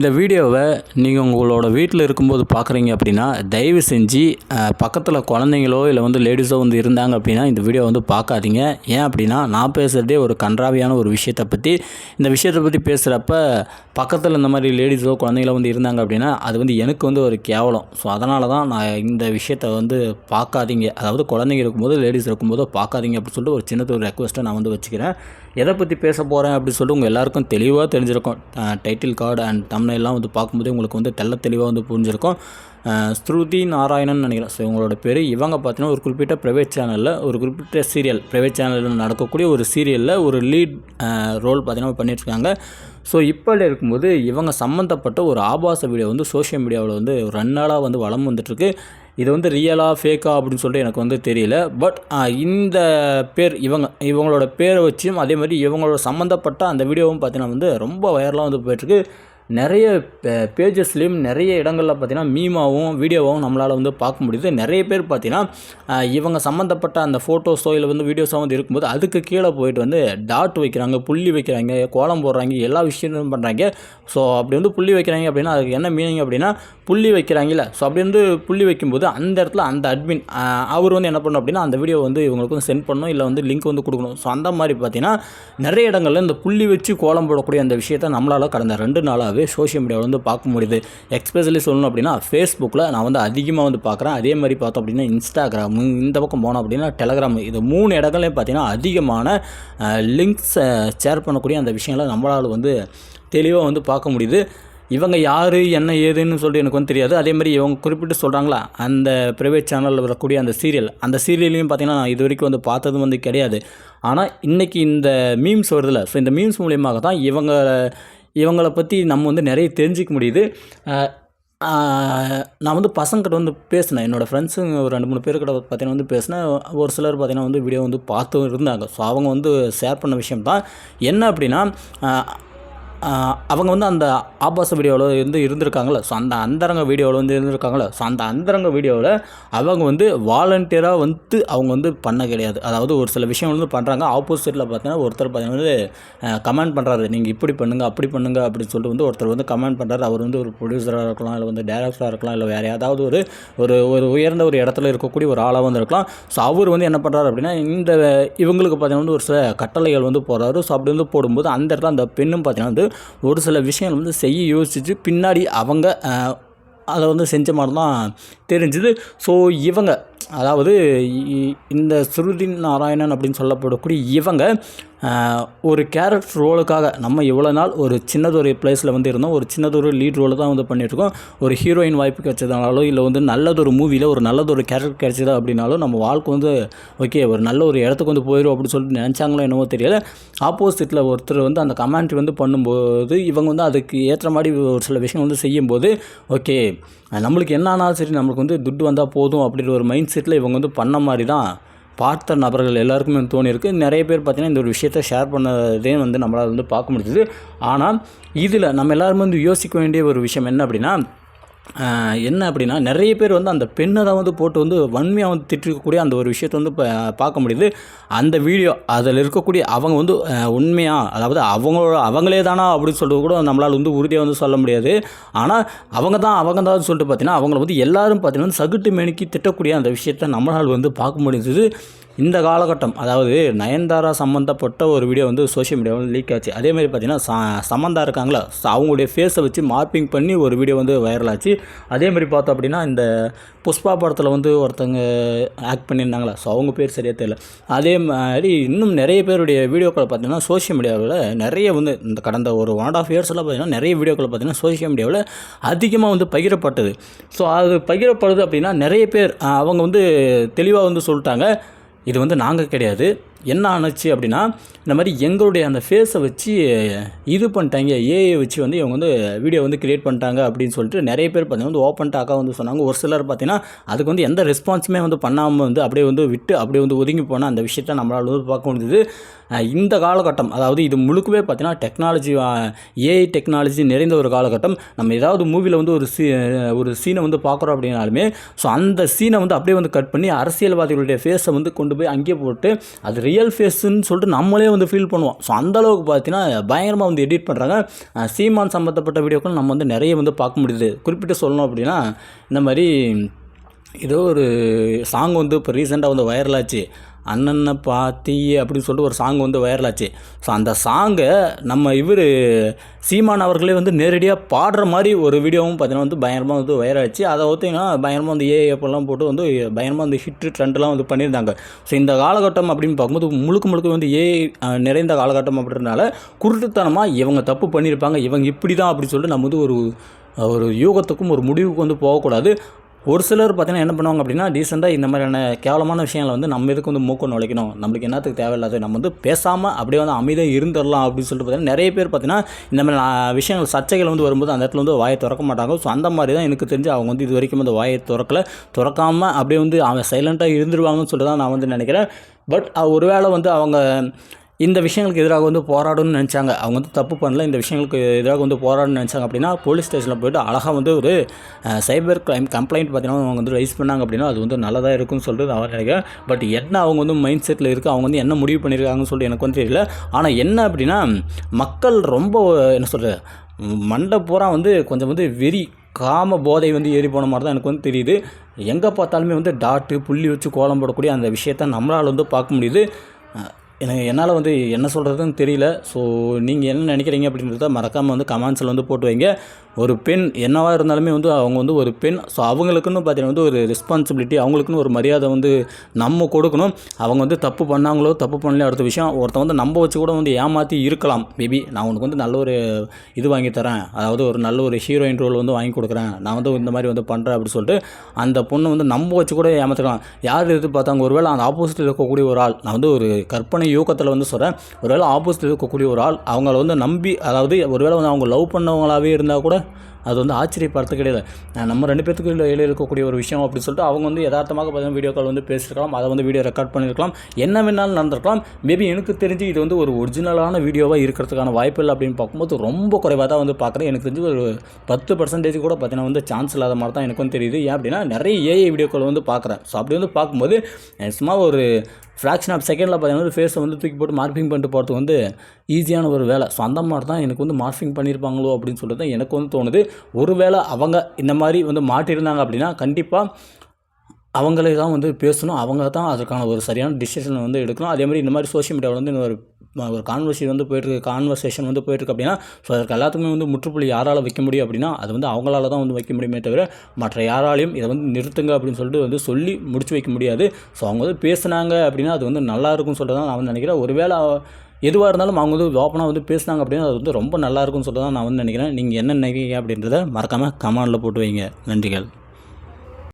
இந்த வீடியோவை நீங்கள் உங்களோட வீட்டில் இருக்கும்போது பார்க்குறீங்க அப்படின்னா தயவு செஞ்சு பக்கத்தில் குழந்தைங்களோ இல்லை வந்து லேடிஸோ வந்து இருந்தாங்க அப்படின்னா இந்த வீடியோ வந்து பார்க்காதீங்க. ஏன் அப்படின்னா நான் பேசுகிறதே ஒரு கன்றாவியான ஒரு விஷயத்தை பற்றி இந்த விஷயத்தை பற்றி பேசுகிறப்ப பக்கத்தில் இந்த மாதிரி லேடிஸோ குழந்தைங்களோ வந்து இருந்தாங்க அப்படின்னா அது வந்து எனக்கு வந்து ஒரு கேவலம். ஸோ அதனால தான் நான் இந்த விஷயத்தை வந்து பார்க்காதீங்க. அதாவது குழந்தைங்க இருக்கும்போது லேடிஸ் இருக்கும்போது பார்க்காதீங்க அப்படின்னு சொல்லிட்டு ஒரு சின்னத்து ஒரு ரெக்வஸ்ட்டை நான் வந்து வச்சுக்கிறேன். எதை பற்றி பேச போகிறேன் அப்படின்னு சொல்லிட்டு உங்கள் எல்லாருக்கும் தெளிவாக தெரிஞ்சிருக்கும். டைட்டில் கார்டு அண்ட் தம்னைலாம் வந்து பார்க்கும்போது உங்களுக்கு வந்து தெள்ள தெளிவாக வந்து புரிஞ்சிருக்கும். ஸ்ருதி நாராயணன் நினைக்கிறேன். ஸோ இவங்களோட பேர் இவங்க பார்த்தீங்கன்னா ஒரு குறிப்பிட்ட ப்ரைவேட் சேனலில் ஒரு குறிப்பிட்ட சீரியல் ப்ரைவேட் சேனலில் நடக்கக்கூடிய ஒரு சீரியலில் ஒரு லீட் ரோல் பார்த்தீங்கன்னா பண்ணிட்டுருக்காங்க ஸோ இப்போ இருக்கும்போது இவங்க சம்மந்தப்பட்ட ஒரு ஆபாச வீடியோ வந்து சோஷியல் மீடியாவில் வந்து ஒரு ரெண்டு நாளாக வந்து வளம் வந்துட்டுருக்கு இது வந்து ரியலாக ஃபேக்கா அப்படின்னு சொல்லிட்டு எனக்கு வந்து தெரியல. பட் இந்த பேர் இவங்க இவங்களோட பேரை வச்சும் அதே மாதிரி இவங்களோட சம்மந்தப்பட்ட அந்த வீடியோவும் பார்த்தீங்கன்னா வந்து ரொம்ப வைரலாக வந்து போயிட்டுருக்கு. நிறைய பேஜஸ்லேயும் நிறைய இடங்களில் பார்த்தீங்கன்னா மீமாவும் வீடியோவாகவும் நம்மளால் வந்து பார்க்க முடியுது. நிறைய பேர் பார்த்தீங்கன்னா இவங்க சம்மந்தப்பட்ட அந்த ஃபோட்டோஸோ இல்லை வந்து வீடியோஸோ வந்து இருக்கும்போது அதுக்கு கீழே போயிட்டு வந்து டாட் வைக்கிறாங்க புள்ளி வைக்கிறாங்க கோலம் போடுறாங்க எல்லா விஷயமும் பண்ணுறாங்க ஸோ அப்படி வந்து புள்ளி வைக்கிறாங்க அப்படின்னா அதுக்கு என்ன மீனிங் அப்படின்னா புள்ளி வைக்கிறாங்கல்ல. ஸோ அப்படி வந்து புள்ளி வைக்கும்போது அந்த இடத்துல அந்த அட்மின் அவர் வந்து என்ன பண்ணணும் அப்படின்னா அந்த வீடியோ வந்து இவங்களுக்கு வந்து சென்ட் பண்ணணும் இல்லை வந்து லிங்க் வந்து கொடுக்கணும். ஸோ அந்த மாதிரி பார்த்தீங்கன்னா நிறைய இடங்களில் இந்த புள்ளி வச்சு கோலம் போடக்கூடிய அந்த விஷயத்தை நம்மளால் கடந்த ரெண்டு நாளாகவே சோஷியல் மீடியாவில் வந்து பார்க்க முடியுது. எக்ஸ்பெஷலி சொல்லணும் அப்படின்னா ஃபேஸ்புக்கில் நான் வந்து அதிகமாக வந்து பார்க்குறேன். அதே மாதிரி பார்த்தோம் அப்படின்னா இன்ஸ்டாகிராம் இந்த பக்கம் போனோம் அப்படின்னா டெலகிராம் இது மூணு இடங்கள்லையும் பார்த்தீங்கன்னா அதிகமான லிங்க்ஸ் ஷேர் பண்ணக்கூடிய அந்த விஷயங்களை நம்மளால் வந்து தெளிவாக வந்து பார்க்க முடியுது. இவங்க யார் என்ன ஏதுன்னு சொல்லிட்டு எனக்கு வந்து தெரியாது. அதே மாதிரி இவங்க குறிப்பிட்டு சொல்கிறாங்களா அந்த ப்ரைவேட் சேனலில் வரக்கூடிய அந்த சீரியல் அந்த சீரியலையும் பார்த்திங்கன்னா நான் இது வரைக்கும் வந்து பார்த்ததும் வந்து கிடையாது. ஆனால் இன்றைக்கி இந்த மீம்ஸ் வருதுல்ல ஸோ இந்த மீம்ஸ் மூலியமாக தான் இவங்க இவங்களை பற்றி நம்ம வந்து நிறைய தெரிஞ்சிக்க முடியுது. நான் வந்து பசங்கிட்ட வந்து பேசினேன். என்னோடய ஃப்ரெண்ட்ஸுங்க ஒரு ரெண்டு மூணு பேர்கிட்ட பார்த்தீங்கன்னா வந்து பேசினேன். ஒரு சிலர் பார்த்தீங்கன்னா வந்து வீடியோ வந்து பார்த்தும் இருந்தாங்க. ஸோ அவங்க வந்து ஷேர் பண்ண விஷயம் தான் என்ன அப்படின்னா அவங்க வந்து அந்த ஆபாச வீடியோவில் வந்து இருந்திருக்காங்களே ஸோ அந்த அந்தரங்க வீடியோவில் வந்து இருந்திருக்காங்களே ஸோ அந்த அந்தரங்க வீடியோவில் அவங்க வந்து வாலண்டியராக வந்து அவங்க வந்து பண்ண கிடையாது. அதாவது ஒரு சில விஷயம் வந்து பண்ணுறாங்க ஆப்போசிட்டில் பார்த்தீங்கன்னா ஒருத்தர் பார்த்தீங்கன்னா வந்து கமெண்ட் பண்ணுறாரு நீங்கள் இப்படி பண்ணுங்கள் அப்படி பண்ணுங்கள் அப்படின்னு சொல்லிட்டு வந்து ஒருத்தர் வந்து கமெண்ட் பண்ணுறாரு அவர் வந்து ஒரு ப்ரொடியூசராக இருக்கலாம் இல்லை வந்து டேரக்டராக இருக்கலாம் இல்லை வேறு ஏதாவது ஒரு ஒரு ஒரு உயர்ந்த ஒரு இடத்துல இருக்கக்கூடிய ஒரு ஆளாக வந்து இருக்கலாம். ஸோ அவர் வந்து என்ன பண்ணுறாரு அப்படின்னா இந்த இவங்களுக்கு பார்த்தீங்கன்னா வந்து ஒரு சில கட்டளைகள் வந்து போடுறாரு. ஸோ அப்படி வந்து போடும்போது அந்த இடத்துல அந்த பெண்ணும் பார்த்தீங்கன்னா வந்து ஒரு சில விஷயங்கள் வந்து செய்ய யோசித்து பின்னாடி அவங்க அதை வந்து செஞ்ச மாதிரி தான் தெரிஞ்சுது. ஸோ இவங்க அதாவது இந்த ஸ்ருதி நாராயணன் அப்படின்னு சொல்லப்படக்கூடிய இவங்க ஒரு கேரக்டர் ரோலுக்காக நம்ம இவ்வளோ நாள் ஒரு சின்னதொரு பிளேஸில் வந்து இருந்தோம் ஒரு சின்னதொரு லீட் ரோல் தான் வந்து பண்ணிட்டுருக்கோம். ஒரு ஹீரோயின் வாய்ப்பு கிடைச்சதுனாலோ இல்லை வந்து நல்லதொரு மூவியில் ஒரு நல்லதொரு கேரக்டர் கிடைச்சதா அப்படின்னாலும் நம்ம வாழ்க்கை வந்து ஓகே ஒரு நல்ல ஒரு இடத்துக்கு வந்து போயிடும் அப்படின்னு சொல்லிட்டு நினச்சாங்களோ என்னவோ தெரியல. ஆப்போசிட்டில் ஒருத்தர் வந்து அந்த கமெண்ட் வந்து பண்ணும்போது இவங்க வந்து அதுக்கு ஏற்ற மாதிரி ஒரு சில விஷயம் வந்து செய்யும்போது ஓகே நம்மளுக்கு என்ன ஆனாலும் சரி நம்மளுக்கு வந்து துட்டு வந்தால் போதும் அப்படின்ற ஒரு மைண்ட் செட்டில் இவங்க வந்து பண்ண மாதிரி தான் பார்த்த நபர்கள் எல்லாருக்குமே வந்து தோணியிருக்கு நிறைய பேர் பார்த்தீங்கன்னா இந்த ஒரு விஷயத்தை ஷேர் பண்ணதே வந்து நம்மளால் வந்து பார்க்க முடிஞ்சது. ஆனால் இதில் நம்ம எல்லாருமே வந்து யோசிக்க வேண்டிய ஒரு விஷயம் என்ன அப்படின்னா என்ன அப்படின்னா நிறைய பேர் வந்து அந்த பெண்ணை தான் வந்து போட்டு வந்து வன்மையாக வந்து திட்டிருக்கக்கூடிய அந்த ஒரு விஷயத்தை வந்து இப்போ பார்க்க முடியுது. அந்த வீடியோ அதில் இருக்கக்கூடிய அவங்க வந்து உண்மையாக அதாவது அவங்களோட அவங்களே தானா அப்படின்னு சொல்கிறது கூட நம்மளால் வந்து உறுதியாக வந்து சொல்ல முடியாது. ஆனால் அவங்க தான் அவங்க தான் சொல்லிட்டு பார்த்தீங்கன்னா அவங்கள வந்து எல்லாரும் பார்த்தீங்கன்னா சகுட்டு மேனிக்கு திட்டக்கூடிய அந்த விஷயத்தை நம்மளால் வந்து பார்க்க முடிஞ்சது. இந்த காலகட்டம் அதாவது நயன்தாரா சம்மந்தப்பட்ட ஒரு வீடியோ வந்து சோஷியல் மீடியாவில் லீக் ஆச்சு. அதே மாதிரி பார்த்தீங்கன்னா ச சமந்தா இருக்காங்களா? ஸோ அவங்களுடைய ஃபேஸை வச்சு மார்பிங் பண்ணி ஒரு வீடியோ வந்து வைரல் ஆச்சு. அதே மாதிரி பார்த்தோம் அப்படின்னா இந்த புஷ்பா படத்தில் வந்து ஒருத்தங்க ஆக்ட் பண்ணியிருந்தாங்களா? ஸோ அவங்க பேர் சரியாக தெரியல. அதே மாதிரி இன்னும் நிறைய பேருடைய வீடியோக்களை பார்த்தீங்கன்னா சோஷியல் மீடியாவில் நிறைய வந்து இந்த கடந்த ஒரு ஒன் அண்ட் ஆஃப் இயர்ஸில் பார்த்தீங்கன்னா நிறைய வீடியோக்களை பார்த்தீங்கன்னா சோஷியல் மீடியாவில் அதிகமாக வந்து பகிரப்பட்டது. ஸோ அது பகிரப்படுது அப்படின்னா நிறைய பேர் அவங்க வந்து தெளிவாக வந்து சொல்லிட்டாங்க. இது வந்து நாங்கள் கிடையாது. என்ன ஆணுச்சு அப்படின்னா இந்த மாதிரி எங்களுடைய அந்த ஃபேஸை வச்சு இது பண்ணிட்டாங்க ஏஐ வச்சு வந்து இவங்க வந்து வீடியோ வந்து கிரியேட் பண்ணிட்டாங்க அப்படின்னு சொல்லிட்டு நிறைய பேர் பார்த்தீங்கன்னா வந்து ஓப்பன் டாக்காக வந்து சொன்னாங்க. ஒரு சிலர் பார்த்தீங்கன்னா அதுக்கு வந்து எந்த ரெஸ்பான்ஸுமே வந்து பண்ணாமல் வந்து அப்படியே வந்து விட்டு அப்படியே வந்து ஒதுங்கி போனால் அந்த விஷயத்தை நம்மளால் வந்து பார்க்க முடியுது இந்த காலகட்டம் அதாவது இது முழுக்கவே பார்த்தீங்கன்னா டெக்னாலஜி ஏஐ டெக்னாலஜி நிறைந்த ஒரு காலகட்டம். நம்ம ஏதாவது மூவியில் வந்து ஒரு சீ ஒரு சீனை வந்து பார்க்குறோம் அப்படின்னாலுமே ஸோ அந்த சீனை வந்து அப்படியே வந்து கட் பண்ணி அரசியல்வாதிகளுடைய ஃபேஸை வந்து கொண்டு போய் அங்கேயே போட்டு அது ரியல் ஃபேஸுன்னு சொல்லிட்டு நம்மளே வந்து ஃபீல் பண்ணுவோம். ஸோ அந்தளவுக்கு பார்த்தீங்கன்னா பயங்கரமாக வந்து எடிட் பண்ணுறாங்க சீமான் சம்மந்தப்பட்ட வீடியோக்கள் நம்ம வந்து நிறைய வந்து பார்க்க முடியுது. குறிப்பிட்டு சொல்லணும் அப்படின்னா இந்த மாதிரி ஏதோ ஒரு சாங் வந்து இப்போ ரீசெண்டாக வந்து வைரலாச்சு அண்ணனை பாத்தி அப்படின்னு சொல்லிட்டு ஒரு சாங் வந்து வைரலாச்சு ஸோ அந்த சாங்கை நம்ம இவர் சீமான் அவர்களே வந்து நேரடியாக பாடுற மாதிரி ஒரு வீடியோவும் பார்த்தீங்கன்னா வந்து பயங்கரமாக வந்து வைரலாச்சு அதை பார்த்தீங்கன்னா பயங்கரமாக வந்து ஏ எப்பெல்லாம் போட்டு வந்து பயங்கரமாக வந்து ஹிட் ட்ரெண்ட்லாம் வந்து பண்ணியிருந்தாங்க. ஸோ இந்த காலகட்டம் அப்படின்னு பார்க்கும்போது முழுக்க முழுக்க வந்து ஏ நிறைந்த காலகட்டம் அப்படின்றனால குருட்டுத்தனமாக இவங்க தப்பு பண்ணியிருப்பாங்க. இவங்க இப்படி தான் அப்படின்னு சொல்லிட்டு நம்ம வந்து ஒரு ஒரு யூகத்துக்கும் ஒரு முடிவுக்கு வந்து போகக்கூடாது. ஒரு சிலர் பார்த்தீங்கன்னா என்ன பண்ணுவாங்க அப்படின்னா ரீசெண்டாக இந்த மாதிரியான கேவலமான விஷயங்களை வந்து நம்ம இதுக்கு வந்து மூக்கம் நுழைக்கணும்? நம்மளுக்கு என்னத்துக்கு தேவையில்லாத நம்ம வந்து பேசாமல் அப்படியே வந்து அமைதியாக இருந்துடலாம் அப்படின்னு சொல்லிட்டு பார்த்தீங்கன்னா நிறைய பேர் பார்த்தீங்கன்னா இந்த மாதிரி நான் விஷயங்கள் சர்ச்சைகள் வந்து வரும்போது அந்த இடத்துல வந்து வாயை திறக்க மாட்டாங்க. ஸோ அந்த மாதிரி தான் எனக்கு தெரிஞ்சு அவங்க வந்து இது வரைக்கும் வந்து வாயை திறக்கல. திறக்காமல் அப்படியே வந்து அவன் சைலண்ட்டாக இருந்துருவாங்கன்னு சொல்லிட்டு தான் நான் வந்து நினைக்கிறேன். பட் ஒருவேளை வந்து அவங்க இந்த விஷயங்களுக்கு எதிராக வந்து போராடணும்னு நினச்சாங்க. அவங்க வந்து தப்பு பண்ணல. இந்த விஷயங்களுக்கு எதிராக வந்து போராடணும்னு நினச்சாங்க அப்படின்னா போலீஸ் ஸ்டேஷனில் போய்ட்டு அழகாக வந்து ஒரு சைபர் கிரைம் கம்ப்ளைண்ட் பார்த்தீங்கன்னா அவங்க வந்து ரைஸ் பண்ணாங்க அப்படின்னா அது வந்து நல்லதாக இருக்கும்னு சொல்லிட்டு அவர் நினைக்கிறேன். பட் என்ன அவங்க வந்து மைண்ட் செட்டில் இருக்குது அவங்க வந்து என்ன முடிவு பண்ணியிருக்காங்கன்னு சொல்லிட்டு எனக்கு வந்து தெரியல. ஆனால் என்ன அப்படின்னா மக்கள் ரொம்ப என்ன சொல்கிறது மண்டை பூரா வந்து கொஞ்சம் வந்து வெறி காம போதை வந்து ஏறி போன மாதிரி தான் எனக்கு வந்து தெரியுது. எங்கே பார்த்தாலுமே வந்து டாட்டு புள்ளி வச்சு கோலம் போடக்கூடிய அந்த விஷயத்த நம்மளால் வந்து பார்க்க முடியுது. எனக்கு என்னால் வந்து என்ன சொல்கிறதுன்னு தெரியல. ஸோ நீங்கள் என்ன நினைக்கிறீங்க அப்படின்றத மறக்காமல் வந்து கமெண்ட்ஸில் வந்து போட்டு வைங்க. ஒரு பெண் என்னவாக இருந்தாலுமே வந்து அவங்க வந்து ஒரு பெண். ஸோ அவங்களுக்குன்னு பார்த்தீங்கன்னா வந்து ஒரு ரெஸ்பான்சிபிலிட்டி அவங்களுக்குன்னு ஒரு மரியாதை வந்து நம்ம கொடுக்கணும். அவங்க வந்து தப்பு பண்ணாங்களோ தப்பு பண்ணலையோ அடுத்த விஷயம் ஒருத்தன் வந்து நம்ம வச்சு கூட வந்து ஏமாற்றி இருக்கலாம். மேபி நான் உனக்கு வந்து நல்ல ஒரு இது வாங்கி தரேன். அதாவது ஒரு நல்ல ஒரு ஹீரோயின் ரோல் வந்து வாங்கி கொடுக்குறேன். நான் வந்து இந்த மாதிரி வந்து பண்ணுறேன் அப்படின்னு சொல்லிட்டு அந்த பொண்ணை வந்து நம்ம வச்சு கூட ஏமாற்றலாம் யார் எது பார்த்தாங்க ஒருவேளை அந்த ஆப்போசிட்டில் இருக்கக்கூடிய ஒரு ஆள். நான் வந்து ஒரு கற்பனை யூகத்தில் வந்து சொல்கிறேன் ஒருவேளை ஆப்போசிட்டில் இருக்கக்கூடிய ஒரு ஆள் அவங்கள வந்து நம்பி அதாவது ஒருவேளை வந்து அவங்க லவ் பண்ணவங்களாகவே இருந்தால் கூட அது வந்து ஆச்சரியப்படுறது கிடையாது. நம்ம ரெண்டு பேத்துக்கு இடையில இருக்கக்கூடிய ஒரு விஷயம் அப்படின்னு சொல்லிட்டு அவங்க வந்து யதார்த்தமாக பார்த்தீங்கன்னா வீடியோ கால் வந்து பேசியிருக்கலாம் அதை வந்து வீடியோ ரெக்கார்ட் பண்ணியிருக்கலாம் என்ன வேணாலும் நடந்திருக்கலாம். மேபி எனக்கு தெரிஞ்சு இது வந்து ஒரு ஒரிஜினலான வீடியோவாக இருக்கிறதுக்கான வாய்ப்பு இல்லை அப்படின்னு பார்க்கும்போது ரொம்ப குறைவாக தான் வந்து பார்க்குறேன். எனக்கு தெரிஞ்சு ஒரு பத்து பர்சன்டேஜ் கூட பார்த்தீங்கன்னா வந்து சான்ஸ் இல்லாத மாதிரி தான் எனக்கு வந்து தெரியுது. ஏன் அப்படின்னா நிறைய ஏஐ வீடியோக்கள் வந்து பார்க்குறேன். ஸோ அப்படி வந்து பார்க்கும்போது சும்மா ஒரு ஃப்ராக்ஷன் ஆஃப் செகண்டில் பார்த்தீங்கன்னா ஃபேஸை வந்து தூக்கி போட்டு மார்பிங் பண்ணிட்டு போகிறது வந்து ஈஸியான ஒரு வேலை. ஸோ அந்த மாதிரி தான் எனக்கு வந்து மார்பிங் பண்ணியிருப்பாங்களோ அப்படின்னு சொல்லிட்டு தான் எனக்கு வந்து தோணுது. ஒரு வேளை அவங்க இந்த மாதிரி வந்து மாட்டியிருந்தாங்க அப்படின்னா கண்டிப்பாக அவங்களே தான் வந்து பேசணும். அவங்க தான் அதுக்கான ஒரு சரியான டிசிஷன் வந்து எடுக்கணும். அதே மாதிரி இந்த மாதிரி சோஷியல் மீடியாவில் வந்து ஒரு ஒரு கான்வர்சேஷன் வந்து போயிட்டுருக்கு கான்வர்சேஷன் வந்து போயிட்டுருக்கு அப்படின்னா ஸோ அதற்கு எல்லாத்துக்குமே வந்து முற்றுப்புள்ளி யாரால் வைக்க முடியும் அப்படின்னா அது வந்து அவங்களால தான் வந்து வைக்க முடியுமே தவிர மற்ற யாராலையும் இதை வந்து நிறுத்துங்க அப்படின்னு சொல்லிட்டு வந்து சொல்லி முடிச்சு வைக்க முடியாது. ஸோ அவங்க வந்து பேசுனாங்க அப்படின்னா அது வந்து நல்லா இருக்கும்னு சொல்லிட்டு தான் நான் வந்து நினைக்கிறேன். ஒருவேளை எதுவாக இருந்தாலும் அவங்க வந்து ஓப்பனாக வந்து பேசினாங்க அப்படின்னா அது வந்து ரொம்ப நல்லா இருக்கும்னு சொல்லிட்டு தான் நான் வந்து நினைக்கிறேன். நீங்கள் என்ன நினைக்கிறீங்க அப்படின்றத மறக்காமல் கமெண்டில் போட்டு வைங்க. நன்றிகள்.